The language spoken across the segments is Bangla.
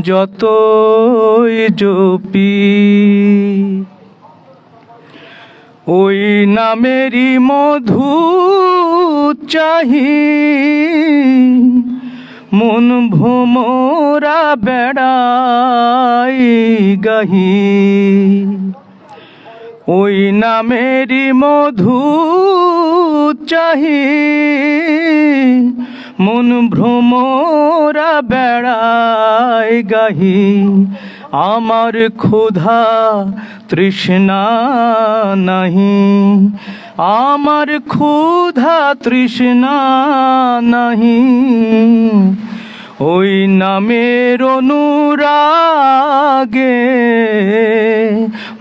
যতই জপি ওই নামেরই মধু চাহি। মন ভোমরা বেড়াই গাহি। ওই নামেরই মধু চাহি। মন ভ্রমরা বেড়াই গাহি। আমার ক্ষুধা তৃষ্ণা নাহি। আমার ক্ষুধা তৃষ্ণা নাহি। ওই নামের অনুরাগে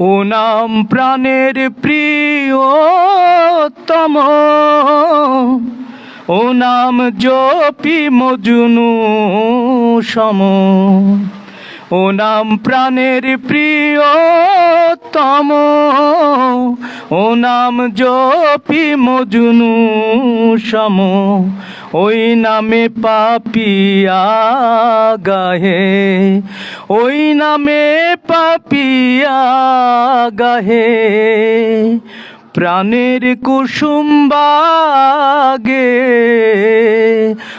ও নাম প্রাণের প্রিয়তম। ও নাম জপি মজুনু সম। ও নাম প্রাণের প্রিয়তম। ও নাম জপি মজনু সম। ওই নামে পাপিয়া গাহে ওই নামে পাপিয়া গাহে প্রাণের কুসুম বাগে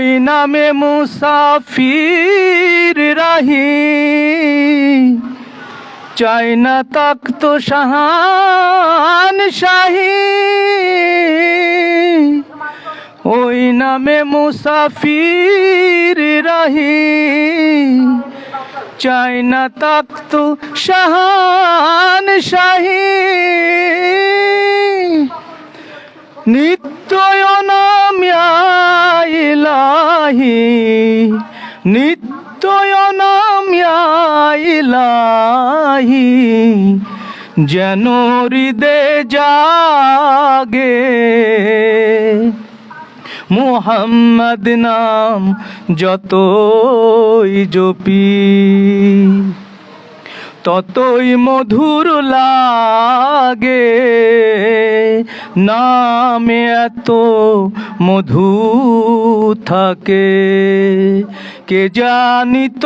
ওই নামে মুসাফির রাহি চাই না তাক তো শাহান শাহী ওই নামে মুসাফির রাহি চাই না তাক শাহান শাহী নিত্যয় নিত্যয় নামিয়াইলাহি যেন হৃদে জাগে। মোহাম্মদ নাম যতই জপি ততই মধুর লাগে। নামে এত মধু থাকে। কে জানিত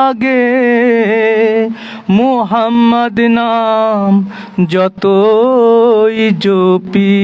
আগে মুহাম্মদ নাম যতই জপি।